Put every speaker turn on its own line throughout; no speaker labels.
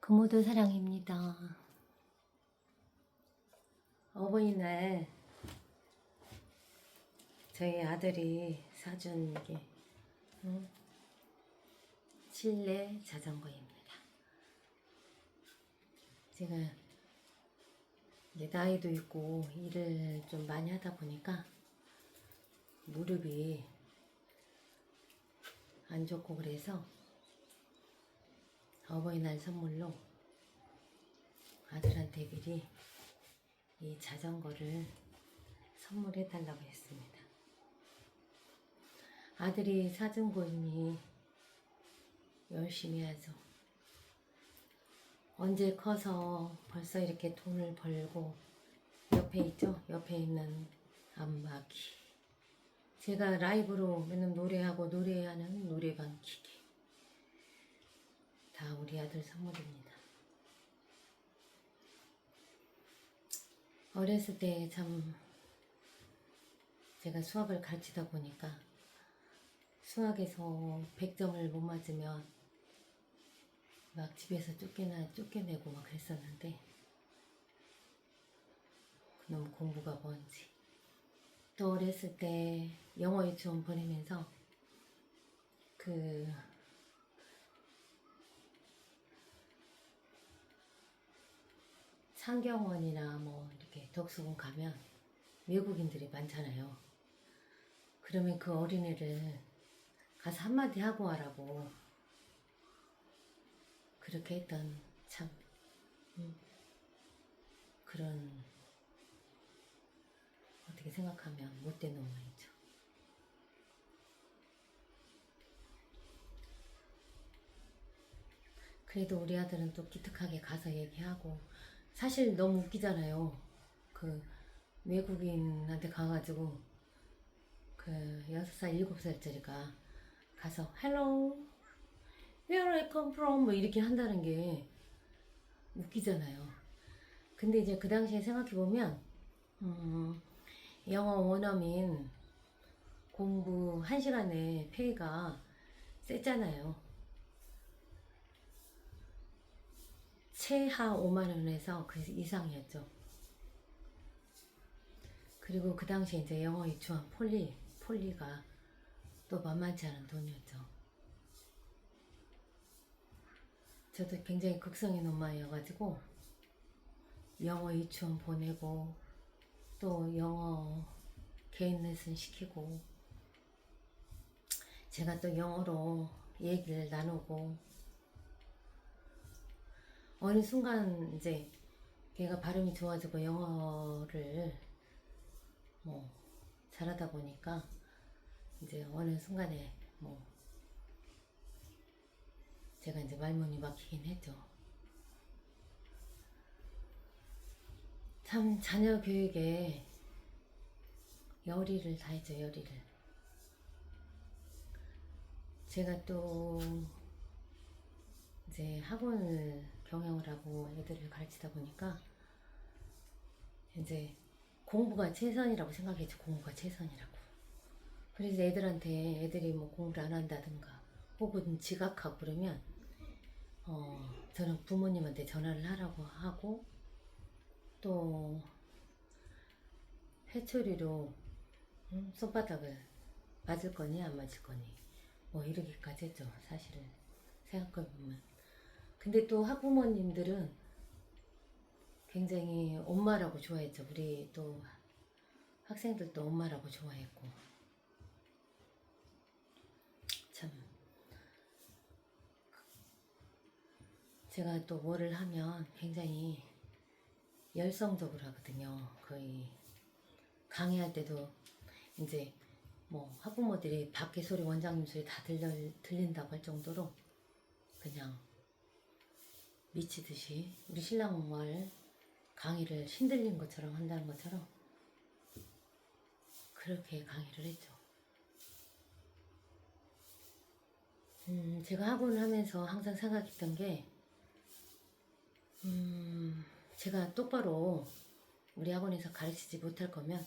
부모도 사랑입니다. 어버이날 저희 아들이 사준 게 음, 실내 자전거입니다. 제가 이제 나이도 있고 일을 좀 많이 하다 보니까 무릎이 안 좋고 그래서 어버이날 선물로 아들한테 미리 이 자전거를 선물해 달라고 했습니다. 아들이 사준 거니 열심히 하죠. 언제 커서 벌써 이렇게 돈을 벌고 옆에 있죠? 옆에 있는 안마기. 제가 라이브로 맨날 노래하고 노래하는 노래방 기계. 다 우리 아들 선물입니다. 어렸을 때 참 제가 수학을 가르치다 보니까 수학에서 100점을 못 맞으면 막 집에서 쫓겨나 쫓겨내고 막 그랬었는데 그놈 공부가 뭔지 또 어렸을 때 영어 유치원 보내면서 그 상경원이나 뭐 이렇게 덕수궁 가면 외국인들이 많잖아요. 그러면 그 어린애를 가서 한마디 하고 와라고 그렇게 했던 참 음, 그런 어떻게 생각하면 못된 놈이죠. 그래도 우리 아들은 또 기특하게 가서 얘기하고 사실 너무 웃기잖아요. 그 외국인한테 가가지고 그 여섯 살 일곱 살짜리가 가서 hello, where I come from 뭐 이렇게 한다는 게 웃기잖아요. 근데 이제 그 당시에 생각해 보면 음, 영어 원어민 공부 한 시간에 페이가 셌잖아요. 최하 5만 원에서 그 이상이었죠. 그리고 그 당시에 이제 영어 유치원 폴리, 폴리가 또 만만치 않은 돈이었죠. 저도 굉장히 극성인 엄마여가지고 영어 유치원 보내고 또 영어 개인 레슨 시키고 제가 또 영어로 얘기를 나누고 어느 순간 이제 걔가 발음이 좋아지고 영어를 뭐 잘하다 보니까 이제 어느 순간에 뭐 제가 이제 말문이 막히긴 했죠. 참 자녀 교육에 열의를 다했죠, 열의를. 제가 또 이제 학원을 경영을 하고 애들을 가르치다 보니까 이제 공부가 최선이라고 생각했죠. 공부가 최선이라고. 그래서 애들한테 애들이 뭐 공부를 안 한다든가 혹은 지각하고 그러면 어 저는 부모님한테 전화를 하라고 하고 또 회초리로 음, 손바닥을 맞을 거니 안 맞을 거니 뭐 이러기까지 했죠. 사실은 생각해보면. 근데 또 학부모님들은 굉장히 엄마라고 좋아했죠. 우리 또 학생들도 엄마라고 좋아했고. 참. 제가 또 뭐를 하면 굉장히 열성적으로 하거든요. 거의 강의할 때도 이제 뭐 학부모들이 밖에 소리 원장님 소리 다 들려, 들린다고 할 정도로 그냥 미치듯이 우리 신랑 말 강의를 신들린 것처럼 한다는 것처럼 그렇게 강의를 했죠. 음, 제가 학원을 하면서 항상 생각했던 게, 음, 제가 똑바로 우리 학원에서 가르치지 못할 거면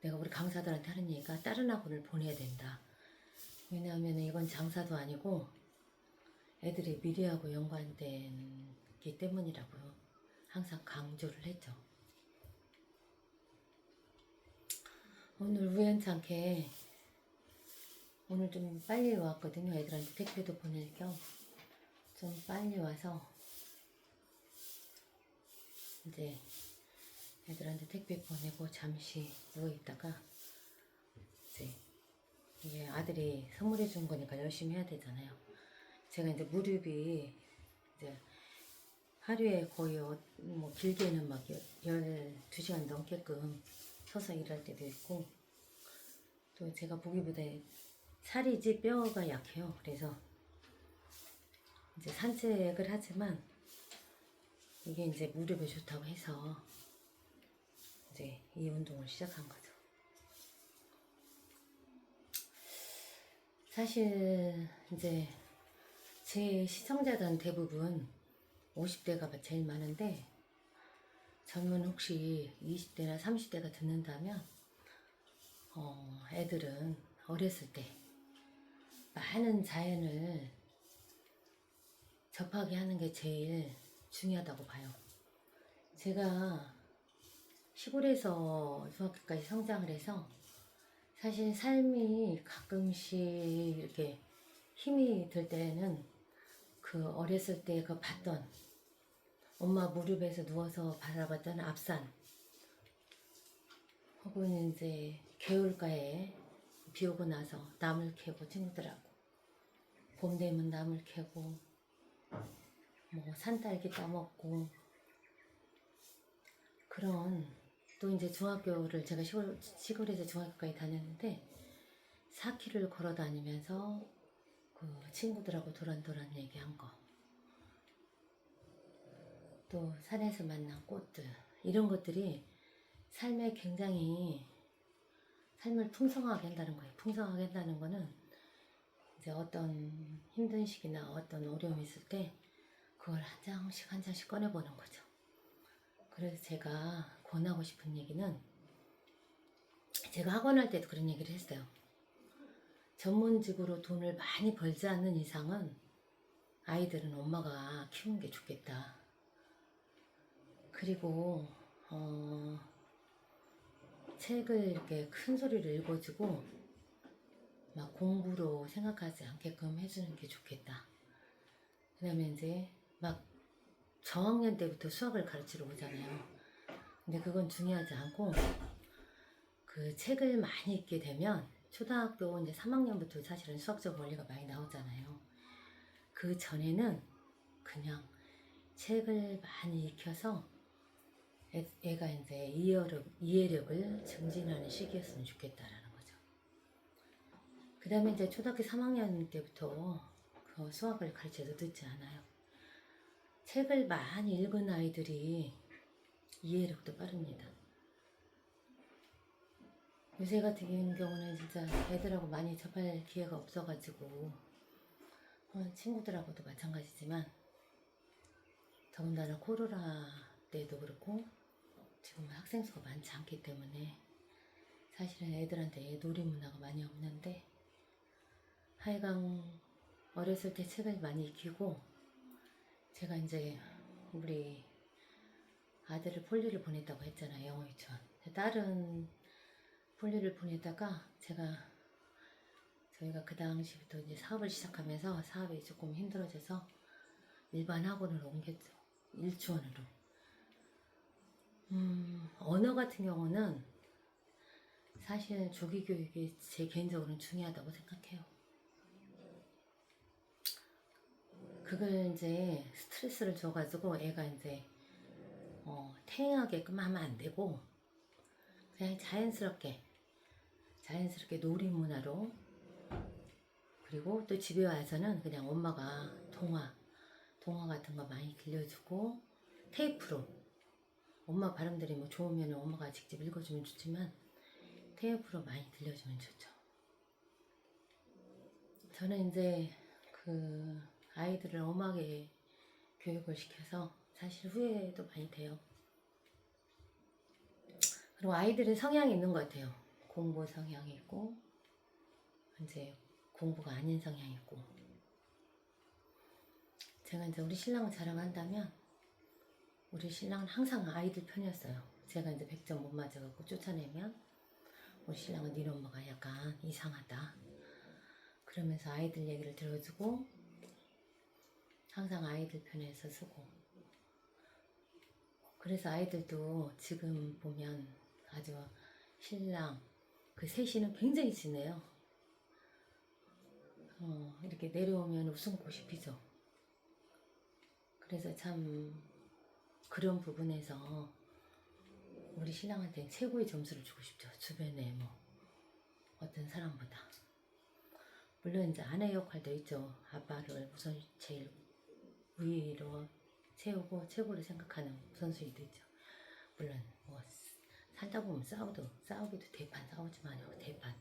내가 우리 강사들한테 하는 얘기가 다른 학원을 보내야 된다. 왜냐하면 이건 장사도 아니고 애들의 미래하고 연관된 있기 때문이라고요. 항상 강조를 했죠. 오늘 우연찮게 오늘 좀 빨리 왔거든요. 애들한테 택배도 보낼 겸 좀 빨리 와서 이제 애들한테 택배 보내고 잠시 누워 있다가 이제 이게 아들이 선물해 준 거니까 열심히 해야 되잖아요. 제가 이제 무릎이 이제 하루에 거의 어- 뭐 길게는 막 12시간 넘게끔 서서 일할 때도 있고 또 제가 보기보다 살이지 뼈가 약해요. 그래서 이제 산책을 하지만 이게 이제 무릎에 좋다고 해서 이제 이 운동을 시작한 거죠. 사실 이제 제 시청자들은 대부분 50대가 제일 많은데 저는 혹시 20대나 30대가 듣는다면 어, 애들은 어렸을 때 많은 자연을 접하게 하는 게 제일 중요하다고 봐요. 제가 시골에서 중학교까지 성장을 해서 사실 삶이 가끔씩 이렇게 힘이 들 때는 그 어렸을 때 그 봤던 엄마 무릎에서 누워서 바라봤던 앞산 혹은 이제 개울가에 비 오고 나서 나물 캐고 친구들하고 봄 되면 나물 캐고 뭐 산딸기 따먹고 그런 또 이제 중학교를 제가 시골, 시골에서 중학교까지 다녔는데 4km를 걸어 다니면서 그 친구들하고 도란도란 얘기한 거. 또 산에서 만난 꽃들. 이런 것들이 삶에 굉장히 삶을 풍성하게 한다는 거예요. 풍성하게 한다는 거는 이제 어떤 힘든 시기나 어떤 어려움이 있을 때 그걸 한 장씩 한 장씩 꺼내보는 거죠. 그래서 제가 권하고 싶은 얘기는 제가 학원 할 때도 그런 얘기를 했어요. 전문직으로 돈을 많이 벌지 않는 이상은 아이들은 엄마가 키우는 게 좋겠다. 그리고 어, 책을 이렇게 큰 소리로 읽어주고 막 공부로 생각하지 않게끔 해주는 게 좋겠다. 그다음에 이제 막 저학년 때부터 수학을 가르치러 오잖아요. 근데 그건 중요하지 않고 그 책을 많이 읽게 되면 초등학교 이제 3학년부터 사실은 수학적 원리가 많이 나오잖아요. 그 전에는 그냥 책을 많이 익혀서 애, 애가 이제 이해력, 이해력을 증진하는 시기였으면 좋겠다라는 거죠. 그 다음에 이제 초등학교 3학년 때부터 그 수학을 가르쳐도 늦지 않아요. 책을 많이 읽은 아이들이 이해력도 빠릅니다. 요새 같은 경우는 진짜 애들하고 많이 접할 기회가 없어가지고 어, 친구들하고도 마찬가지지만 더군다나 코로나 때도 그렇고 지금 학생 수가 많지 않기 때문에 사실은 애들한테 놀이 문화가 많이 없는데 하여간 어렸을 때 책을 많이 익히고 제가 이제 우리 아들을 폴리를 보냈다고 했잖아요 영어 유치원. 딸은 폴리를 보내다가 제가 저희가 그 당시부터 이제 사업을 시작하면서 사업이 조금 힘들어져서 일반 학원을 옮겼죠 일주원으로 음, 언어 같은 경우는 사실 조기 교육이 제 개인적으로는 중요하다고 생각해요. 그걸 이제 스트레스를 줘가지고 애가 이제 어, 태행하게끔 하면 안 되고 그냥 자연스럽게 자연스럽게 놀이 문화로 그리고 또 집에 와서는 그냥 엄마가 동화 동화 같은 거 많이 들려주고 테이프로 엄마 발음들이 뭐 좋으면 엄마가 직접 읽어주면 좋지만 테이프로 많이 들려주면 좋죠. 저는 이제 그 아이들을 엄하게 교육을 시켜서 사실 후회도 많이 돼요. 그리고 아이들의 성향이 있는 것 같아요. 공부 성향이 있고 이제 공부가 아닌 성향이 있고 제가 이제 우리 신랑을 자랑한다면 우리 신랑은 항상 아이들 편이었어요. 제가 이제 100점 못 맞아갖고 쫓아내면 우리 신랑은 니네 엄마가 약간 이상하다. 그러면서 아이들 얘기를 들어주고 항상 아이들 편에서 쓰고 그래서 아이들도 지금 보면 아주 신랑 그 셋이는 굉장히 친해요. 어, 이렇게 내려오면 웃음꽃이 피죠. 그래서 참 그런 부분에서 우리 신랑한테 최고의 점수를 주고 싶죠. 주변에 뭐 어떤 사람보다. 물론 이제 아내 역할도 있죠. 아빠를 우선 제일 위로 세우고 최고로 생각하는 선수이도 있죠. 물론 뭐 살다 보면 싸우도 싸우기도 대판 싸우지만요 대판.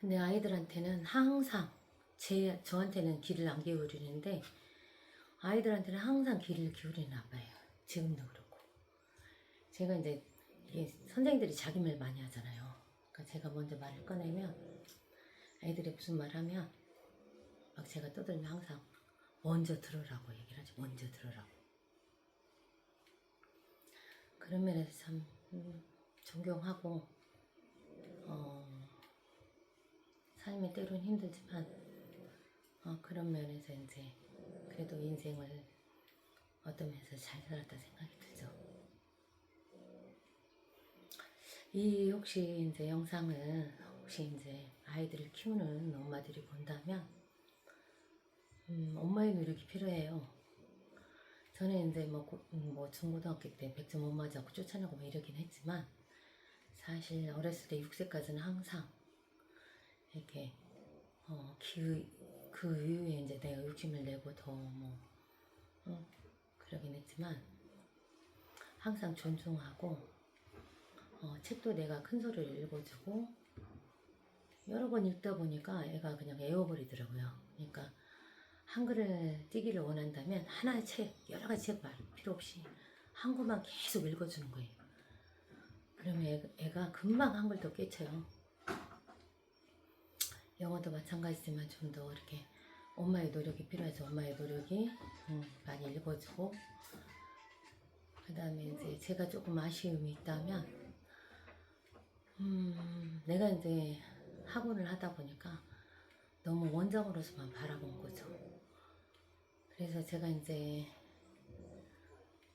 근데 아이들한테는 항상 제 저한테는 귀를 안 기울이는데 아이들한테는 항상 귀를 기울이는 아빠예요. 지금도 그렇고. 제가 이제 이게 선생님들이 자기 말 많이 하잖아요. 그러니까 제가 먼저 말을 꺼내면 애들이 무슨 말 하면 막 제가 떠들면 항상 먼저 들으라고 얘기를 하죠. 먼저 들으라고. 그런 면에서 참 음, 존경하고 어, 삶이 때론 힘들지만 어, 그런 면에서 이제 그래도 인생을 어떤 면에서 잘 살았다 생각이 들죠. 이 혹시 이제 영상을 혹시 이제 아이들을 키우는 엄마들이 본다면 음, 엄마의 노력이 필요해요. 저는 이제 뭐, 고- 음, 뭐 중고등학교 때 100점 못 맞아고 쫓아내고 뭐 이러긴 했지만 사실 어렸을 때 6세까지는 항상 이렇게 어, 그, 그 이후에 이제 내가 욕심을 내고 더 뭐 어, 그러긴 했지만 항상 존중하고 어, 책도 내가 큰 소리를 읽어주고 여러 번 읽다 보니까 애가 그냥 애워버리더라고요. 그러니까 한글을 띄기를 원한다면 하나의 책, 여러 가지 책 말 필요 없이 한 권만 계속 읽어주는 거예요. 그러면 애, 애가 금방 한글도 깨쳐요. 영어도 마찬가지지만 좀 더 이렇게 엄마의 노력이 필요하죠. 엄마의 노력이 음, 많이 읽어주고 그 다음에 이제 제가 조금 아쉬움이 있다면 음, 내가 이제 학원을 하다 보니까 너무 원장으로서만 바라본 거죠. 그래서 제가 이제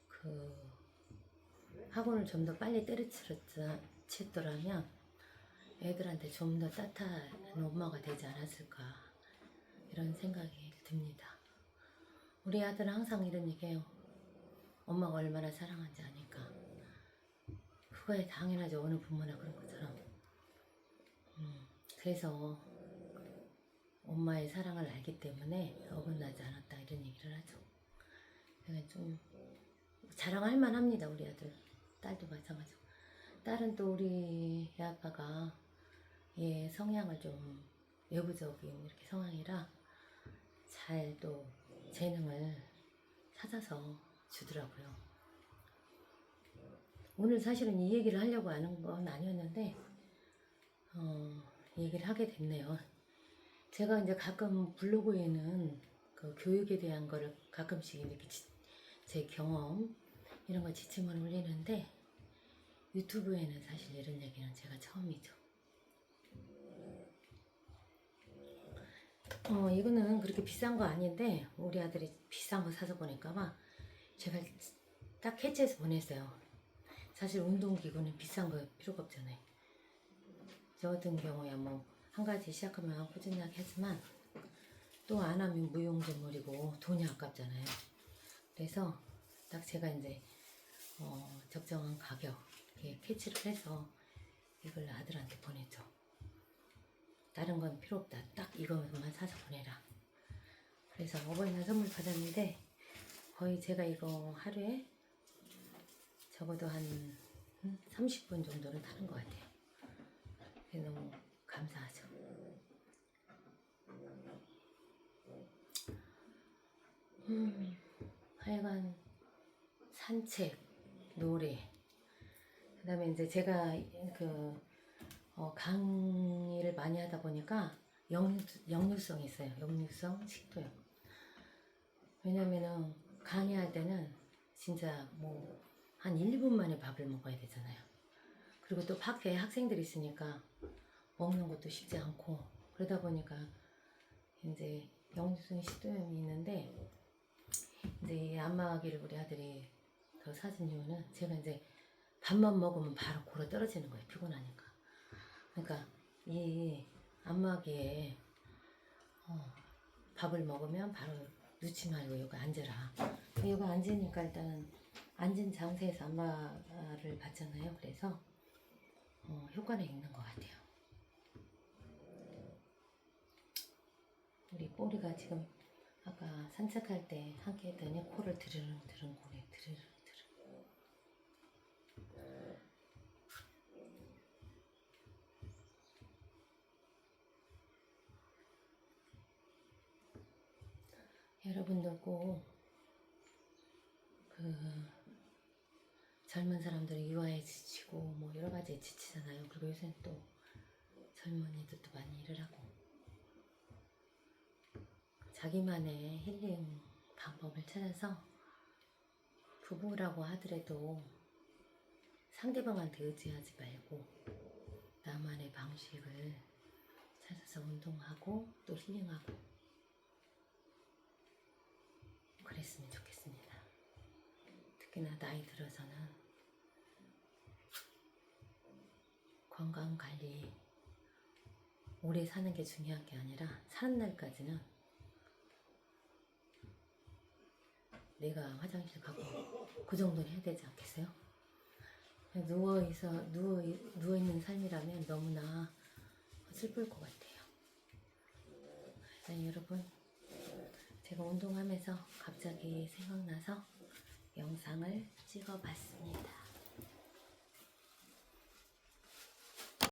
그 학원을 좀 더 빨리 때려쳤더라면 애들한테 좀 더 따뜻한 엄마가 되지 않았을까 이런 생각이 듭니다. 우리 아들은 항상 이런 얘기해요. 엄마가 얼마나 사랑한지 아니까. 그거에 당연하죠. 어느 부모나 그런 것처럼. 음, 그래서 엄마의 사랑을 알기 때문에 어긋나지 않았다 이런 얘기를 하죠. 제가 좀 자랑할 만합니다 우리 아들 딸도 마찬가지고 딸은 또 우리 애 아빠가 얘 성향을 좀 외부적인 이렇게 성향이라 잘 또 재능을 찾아서 주더라고요. 오늘 사실은 이 얘기를 하려고 하는 건 아니었는데 어, 얘기를 하게 됐네요. 제가 이제 가끔 블로그에는 그 교육에 대한 거를 가끔씩 이렇게 지- 제 경험 이런 거 지침을 올리는데 유튜브에는 사실 이런 얘기는 제가 처음이죠. 어 이거는 그렇게 비싼 거 아닌데 우리 아들이 비싼 거 사서 보낼까봐 제가 딱 해체해서 보냈어요. 사실 운동기구는 비싼 거 필요가 없잖아요. 저 같은 경우에 뭐 한 가지 시작하면 꾸준하게 하지만 또 안 하면 무용지물이고 돈이 아깝잖아요. 그래서 딱 제가 이제 어, 적정한 가격 이렇게 캐치를 해서 이걸 아들한테 보냈죠. 다른 건 필요 없다. 딱 이것만 사서 보내라. 그래서 어버이날 선물 받았는데 거의 제가 이거 하루에 적어도 한 30분 정도는 타는 것 같아요. 너무 감사하죠. 음, 하여간 산책, 노래, 그 다음에 이제 제가 그 어, 강의를 많이 하다 보니까 역류, 역류성이 있어요. 역류성 식도염. 왜냐면은 강의할 때는 진짜 뭐 한 1, 2분 만에 밥을 먹어야 되잖아요. 그리고 또 밖에 학생들이 있으니까 먹는 것도 쉽지 않고 그러다 보니까 이제 영수증 시도염이 있는데 이제 이 안마기를 우리 아들이 더 사준 이유는 제가 이제 밥만 먹으면 바로 골아 떨어지는 거예요 피곤하니까. 그러니까 이 안마기에 어, 밥을 먹으면 바로 놓지 말고 여기 앉아라. 여기 앉으니까 일단은 앉은 장소에서 안마를 받잖아요. 그래서 어, 효과는 있는 것 같아요. 우리 꼬리가 지금 아까 산책할 때 함께 했더니 코를 드르릉 드르릉 고래 드르릉 드르릉 여러분들 꼭 그 젊은 사람들이 유아에 지치고 뭐 여러 가지에 지치잖아요. 그리고 요새는 또 젊은이들도 많이 일을 하고 자기만의 힐링 방법을 찾아서 부부라고 하더라도 상대방한테 의지하지 말고 나만의 방식을 찾아서 운동하고 또 힐링하고 그랬으면 좋겠습니다. 특히나 나이 들어서는 건강 관리 오래 사는 게 중요한 게 아니라 사는 날까지는 내가 화장실 가고 그 정도는 해야 되지 않겠어요? 누워 있어 누워 누워 있는 삶이라면 너무나 슬플 것 같아요. 자, 여러분 제가 운동하면서 갑자기 생각나서 영상을 찍어봤습니다.